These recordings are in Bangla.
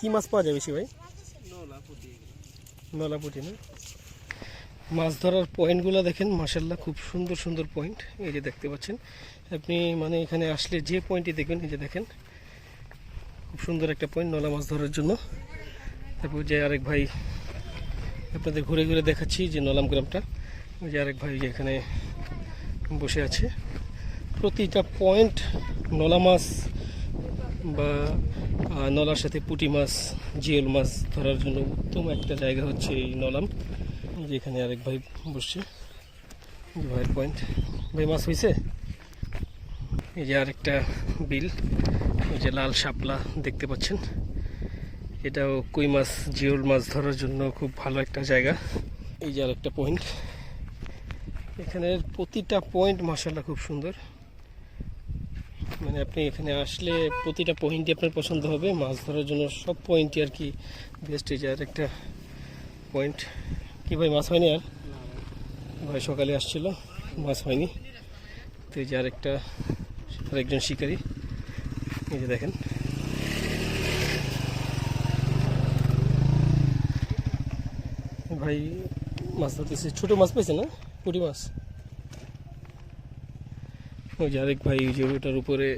কি মাছ পাওয়া যায় বেশি ভাই? নলাপুটি, না? মাছ ধরার পয়েন্টগুলো দেখেন মাসাল্লাহ খুব সুন্দর সুন্দর পয়েন্ট। এই যে দেখতে পাচ্ছেন, আপনি মানে এখানে আসলে যে পয়েন্টই দেখবেন, এই যে দেখেন, খুব সুন্দর একটা পয়েন্ট নলা মাছ ধরার জন্য। তারপর যে আরেক ভাই আপনাদের ঘুরে ঘুরে দেখাচ্ছি যে নলাম গ্রামটা। যে আরেক ভাই যে এখানে বসে আছে। প্রতিটা পয়েন্ট নলা মাছ বা নলার সাথে পুটি মাছ, জিওল মাছ ধরার জন্য উত্তম একটা জায়গা হচ্ছে এই নলাম যেখানে আরেক ভাই বসছে ভাইয়ের পয়েন্ট ভাই, মাছ হয়েছে এই যে আরেকটা বিল, ওই যে লাল শাপলা দেখতে পাচ্ছেন। এটাও কই মাছ, জিওল মাছ ধরার জন্য খুব ভালো একটা জায়গা। এই যে আরেকটা পয়েন্ট এখানের প্রতিটা পয়েন্ট মাসাল্লাহ খুব সুন্দর। মানে আপনি এখানে আসলে প্রতিটা পয়েন্টই আপনার পছন্দ হবে। মাছ ধরার জন্য সব পয়েন্টই আর কি বেস্ট এই যে আর একটা পয়েন্ট কি ভাই, মাছ হয়নি আর? ভাই সকালে আসছিল, মাছ হয়নি। তো এই যে আরেকটা, আরেকজন শিকারী। এই যে দেখেন। ভাই, মাছ ধরতেছে। ছোটো মাছ পেয়েছে না? পুঁটি মাছ? ওই যে আরেক ভাই ওই যে ওটার উপরে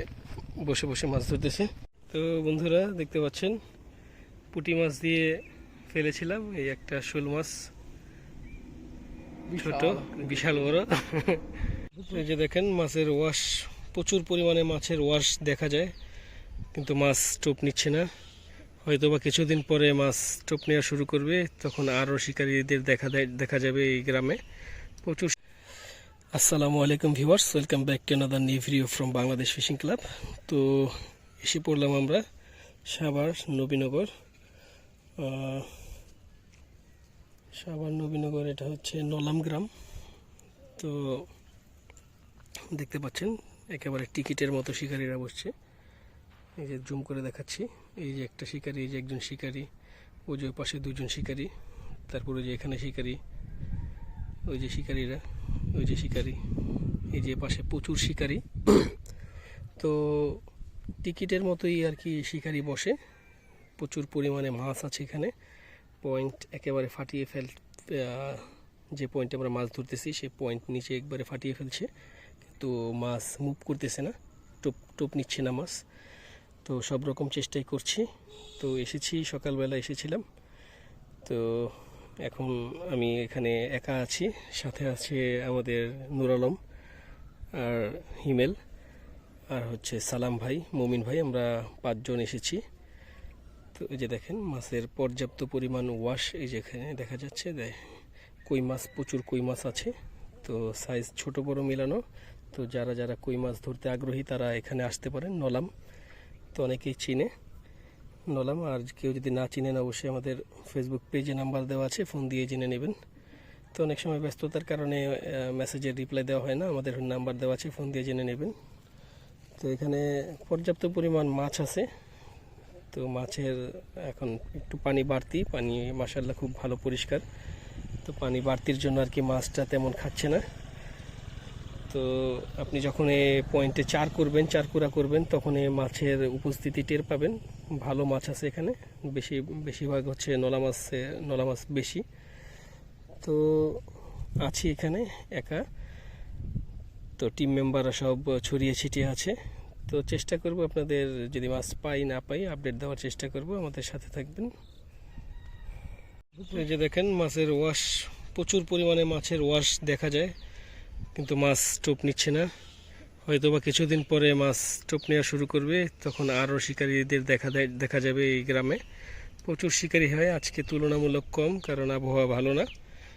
বসে বসে মাছ ধরতেছে। তো বন্ধুরা দেখতে পাচ্ছেন পুটি মাছ দিয়ে ফেলেছিলাম। এই একটা শোল মাছ ছোট বিশাল বড়। এই যে দেখেন মাছের ওয়াশ প্রচুর পরিমাণে মাছের ওয়াশ দেখা যায় কিন্তু মাছ টোপ নিচ্ছে না। হয়তো বা কিছুদিন পরে মাছ টোপ নেওয়া শুরু করবে তখন আরও শিকারীদের দেখা দেয় দেখা যাবে এই গ্রামে। প্রচুর আসসালামু আলাইকুম viewers, welcome back to another new video from Bangladesh fishing club তো এসে পড়লাম আমরা সাভার নবীনগর। সাভার নবীনগর এটা হচ্ছে নলাম গ্রাম। তো দেখতে পাচ্ছেন, একেবারে টিকিটের মতো শিকারীরা বসছে। এই যে জুম করে দেখাচ্ছি। এই যে একটা শিকারী, এই যে একজন শিকারী, ওই যে পাশে দুজন শিকারী, তারপরে যে এখানে শিকারী, ওই যে শিকারীরা। ওই যে শিকারি, এই যে পাশে প্রচুর শিকারি। তো টিকিটের মতোই আর কি শিকারি বসে। প্রচুর পরিমাণে মাছ আছে এখানে। পয়েন্ট একেবারে ফাটিয়ে ফেল যে পয়েন্টে আমরা মাছ ধরতেছি, সেই পয়েন্ট নিচে একবারে ফাটিয়ে ফেলছে। কিন্তু মাছ মুভ করতেছে না, টোপ টোপ নিচ্ছে না মাছ। তো সব রকম চেষ্টাই করছি। তো এসেছি, সকালবেলা এসেছিলাম। তো এখন আমি এখানে একা আছি, সাথে আছে আমাদের নুর আলম আর হিমেল আর হচ্ছে সালাম ভাই, মমিন ভাই, আমরা পাঁচজন এসেছি। তো এই যে দেখেন, মাছের পর্যাপ্ত পরিমাণ ওয়াশ এই যেখানে দেখা যাচ্ছে কই মাছ, প্রচুর কই মাছ আছে। তো সাইজ ছোট বড় মেলানো, তো যারা যারা কই মাছ ধরতে আগ্রহী তারা এখানে আসতে পারেন, নলাম। তো অনেকেই চিনে। নলাম। আর কেউ যদি না চিনেন, অবশ্যই আমাদের ফেসবুক পেজে নাম্বার দেওয়া আছে, ফোন দিয়ে জেনে নেবেন। তো অনেক সময় ব্যস্ততার কারণে মেসেজের রিপ্লাই দেওয়া হয় না, আমাদের নাম্বার দেওয়া আছে, ফোন দিয়ে জেনে নেবেন। তো এখানে পর্যাপ্ত পরিমাণ মাছ আছে। তো মাছের এখন একটু পানি বাড়তি, পানি মাসাল্লাহ খুব ভালো পরিষ্কার। তো পানি বাড়তির জন্য আর কি মাছটা তেমন খাচ্ছে না। তো আপনি যখন এ পয়েন্টে চার করবেন, চার কুড়া করবেন, তখন এ মাছের উপস্থিতি টের পাবেন। ভালো মাছ আছে এখানে, বেশি, বেশিরভাগ হচ্ছে নলা মাছ নলা মাছ বেশি। তো আছি এখানে একা। তো টিম মেম্বাররা সব ছড়িয়ে ছিটিয়ে আছে। তো চেষ্টা করব আপনাদের যদি মাছ পাই, না পাই, আপডেট দেওয়ার চেষ্টা করব। আমাদের সাথে থাকবেন। যে দেখেন, মাছের ওয়াশ, প্রচুর পরিমাণে মাছের ওয়াশ দেখা যায়। কিন্তু মাছ টোপ নিচ্ছে না। হয়তো বা কিছুদিন পরে মাছ টোপ নেওয়া শুরু করবে, তখন আরও শিকারীদের দেখা দেখা যাবে এই গ্রামে। প্রচুর শিকারি হয়, আজকে তুলনামূলক কম, কারণ আবহাওয়া ভালো না,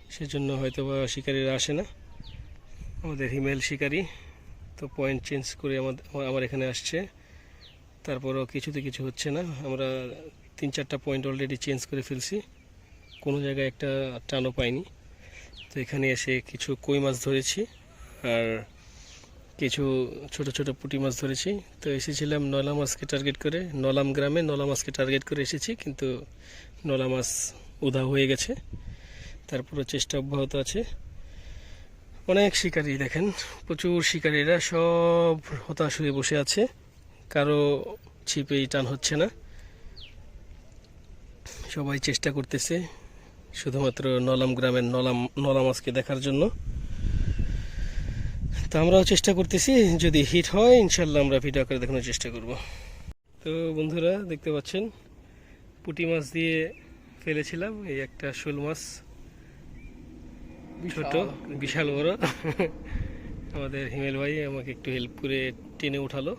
সেজন্য হয়তো বা শিকারীরা আসে না। আমাদের হিমেল শিকারি, তো পয়েন্ট চেঞ্জ করে আমাদের আমার এখানে আসছে। তারপরও কিছুতে কিছু হচ্ছে না, আমরা তিন চারটা পয়েন্ট অলরেডি চেঞ্জ করে ফেলছি। কোনো জায়গায় একটা টানও পাইনি। তো এখানে এসে কিছু কই মাছ ধরেছি আর কিছু ছোট ছোট পুঁটি মাছ ধরেছি। তো এসেছিলাম নলা মাছকে টার্গেট করে। নলাম গ্রামে নলা মাছকে টার্গেট করে এসেছি, কিন্তু নলা মাছ উধাও হয়ে গেছে। তারপরে চেষ্টা অব্যাহত আছে। অনেক শিকারী দেখেন, প্রচুর শিকারীরা সব হতাশ হয়ে বসে আছে। কারও ছিপেই টান হচ্ছে না। সবাই চেষ্টা করতেছে। শুধুমাত্র নলাম গ্রামের নলাম নলা মাছকে দেখার জন্য। তো আমরাও চেষ্টা করতেছি যদি হিট হয় ইনশাল্লাহ আমরা ভিডিও করে দেখানোর চেষ্টা করব। তো বন্ধুরা দেখতে পাচ্ছেন পুটি মাছ দিয়ে ফেলেছিলাম এই একটা শোল মাছ। ছোট বিশাল বড়। আমাদের হিমেল ভাই আমাকে একটু হেল্প করে টেনে উঠালো।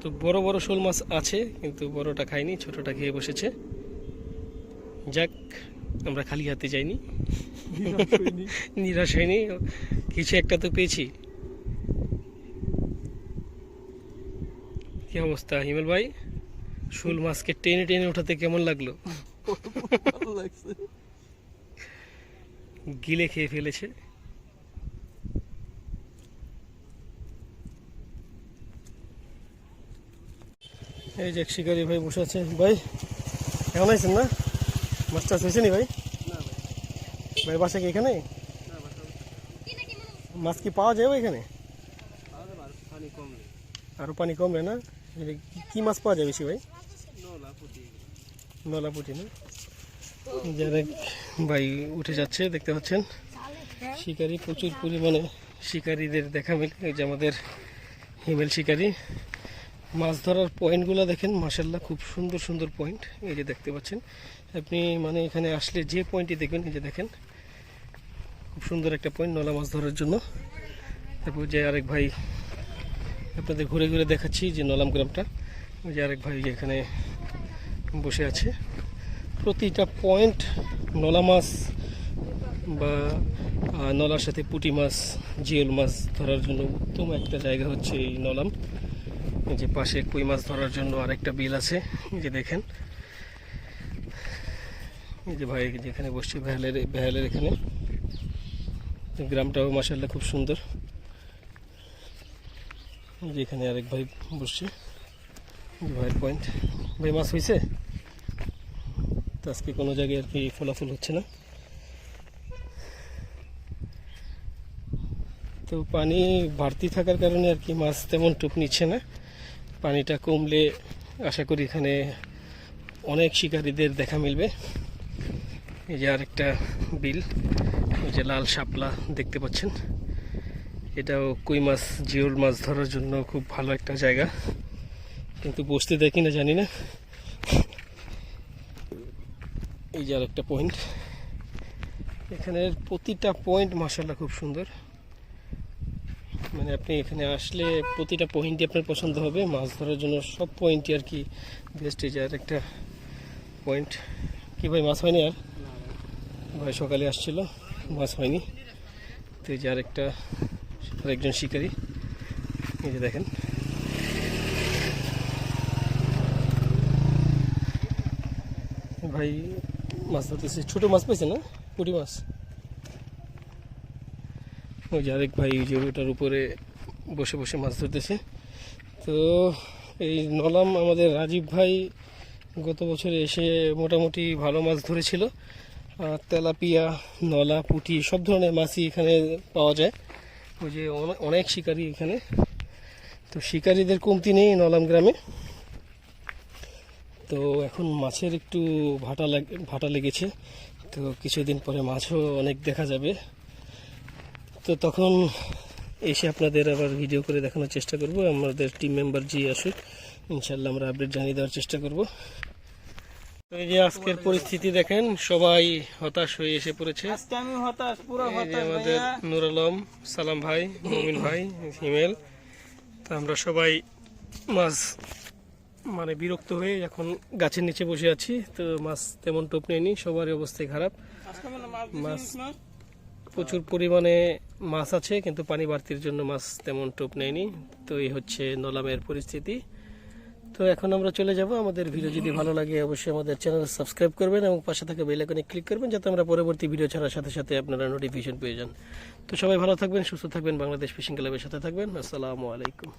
তো বড় বড় শোল মাছ আছে কিন্তু বড়টা খাইনি ছোটটা খেয়ে বসেছে। যাক আমরা খালি হাতে যাইনি। নিরাশ হয়নি কিছু একটা তো পেয়েছি। কি অবস্থা হিমেল ভাই? শোল মাছকে টেনে টেনে ওঠাতে কেমন লাগল? ভালো লাগছে। গিলে খেয়ে ফেলেছে। এই যে এক শিকারি ভাই বসে আছে। ভাই কেমন আছেন না? মাছ টাছ হয়েছে নি ভাই? ভাই। বাসা কি এখানে? মাছ কি পাওয়া যাবে এখানে? আরও পানি কমবে না? কি- মাছ পাওয়া যায় বেশি ভাই? নলা পুঁটি। না? যারা ভাই উঠে যাচ্ছে দেখতে পাচ্ছেন। শিকারি প্রচুর পরিমাণে শিকারীদের দেখা মিলে এই যে আমাদের হিমেল শিকারি। মাছ ধরার পয়েন্টগুলো দেখেন মাসাল্লাহ খুব সুন্দর সুন্দর পয়েন্ট এই যে দেখতে পাচ্ছেন। আপনি মানে এখানে আসলে যে পয়েন্টটি দেখবেন, এই যে দেখেন, খুব সুন্দর একটা পয়েন্ট নলা মাছ ধরার জন্য। তারপর যে আরেক ভাই আপনাদের ঘুরে ঘুরে দেখাচ্ছি যে নলাম গ্রামটা ওই যে আরেক ভাই এখানে বসে আছে। প্রতিটা পয়েন্ট নলা মাছ বা নলার সাথে পুটি মাছ, জিওল মাছ ধরার জন্য উত্তম একটা জায়গা হচ্ছে এই নলাম। যে পাশে কই মাছ ধরার জন্য আরেকটা বিল আছে যে দেখেন। এই যে ভাই যেখানে বসছে ভ্যালের ভ্যালের এখানে। গ্রামটাও মাসাল্লাহ খুব সুন্দর। এই যে এখানে আরেক ভাই বসছে ভাইয়ের পয়েন্ট ভাই, মাছ হয়েছে তো আজকে কোনো জায়গায় আর কি ফলাফল হচ্ছে না। তো পানি বাড়তি থাকার কারণে আর কি মাছ তেমন টুপ নিচ্ছে না। পানিটা কমলে আশা করি এখানে অনেক শিকারীদের দেখা মিলবে। এই যে আরেকটা বিল, এই যে লাল শাপলা দেখতে পাচ্ছেন। এটাও কই মাছ, জিওল মাছ ধরার জন্য খুব ভালো একটা জায়গা। কিন্তু বসতে দেয় কিনা জানি না। এই যে আরেকটা পয়েন্ট এখানের প্রতিটা পয়েন্ট মাসাল্লাহ খুব সুন্দর। মানে আপনি এখানে আসলে প্রতিটা পয়েন্টই আপনার পছন্দ হবে। মাছ ধরার জন্য সব পয়েন্টই আর কি বেস্ট এই যে আরেকটা পয়েন্ট কি ভাই, মাছ হয়নি আর? ভাই সকালে আসছিল, মাছ হয়নি। তো এই যে আরেকটা আরেকজন শিকারী। এই যে দেখেন। ভাই মাছ ধরতেছে। ছোটো মাছ পেয়েছে না? পুঁটি মাছ? ওই যে আরেক ভাই ওই যে ওটার উপরে বসে বসে মাছ ধরতেছে। তো এই নলাম আমাদের রাজীব ভাই গত বছরে এসে মোটামুটি ভালো মাছ ধরেছিল। তেলাপিয়া, নলা, পুঁটি সব ধরনের মাছই এখানে পাওয়া যায়। ওই যে অনেক শিকারি এখানে। তো শিকারীদের কমতি নেই নলাম গ্রামে। তো এখন মাছের একটু ভাটা লাগ- ভাটা লেগেছে। তো কিছুদিন পরে মাছও অনেক দেখা যাবে। তো তখন এসে আপনাদের আবার ভিডিও করে দেখানোর চেষ্টা করব। আমাদের টিম মেম্বার জি আসুক ইনশাল্লাহ আমরা আপডেট জানিয়ে দেওয়ার চেষ্টা করব। তো এই যে আজকের পরিস্থিতি দেখেন সবাই হতাশ হয়ে এসে পড়েছে। আজকে আমি হতাশ পুরো এই যে আমাদের নুর আলম সালাম ভাই মমিন ভাই হিমেল। তো আমরা সবাই মাছ মানে বিরক্ত হয়ে এখন গাছের নিচে বসে আছি। তো মাছ তেমন টোপ নেয়নি সবারই অবস্থায় খারাপ। মাছ প্রচুর পরিমাণে মাছ আছে, কিন্তু পানি বাড়তির জন্য মাছ তেমন টোপ নেয়নি। তো এই হচ্ছে নলামের পরিস্থিতি। তো এখন আমরা চলে যাব। আমাদের ভিডিও যদি ভালো লাগে, অবশ্যই আমাদের চ্যানেল সাবস্ক্রাইব করবেন এবং পাশে থাকা বেল আইকনে ক্লিক করবেন, যাতে আমরা পরবর্তী ভিডিও ছাড়ার সাথে সাথে আপনারা নোটিফিকেশন পেয়ে যান। তো সবাই ভালো থাকবেন, সুস্থ থাকবেন, বাংলাদেশ ফিশিং ক্লাবের সাথে থাকবেন। আসসালামু আলাইকুম।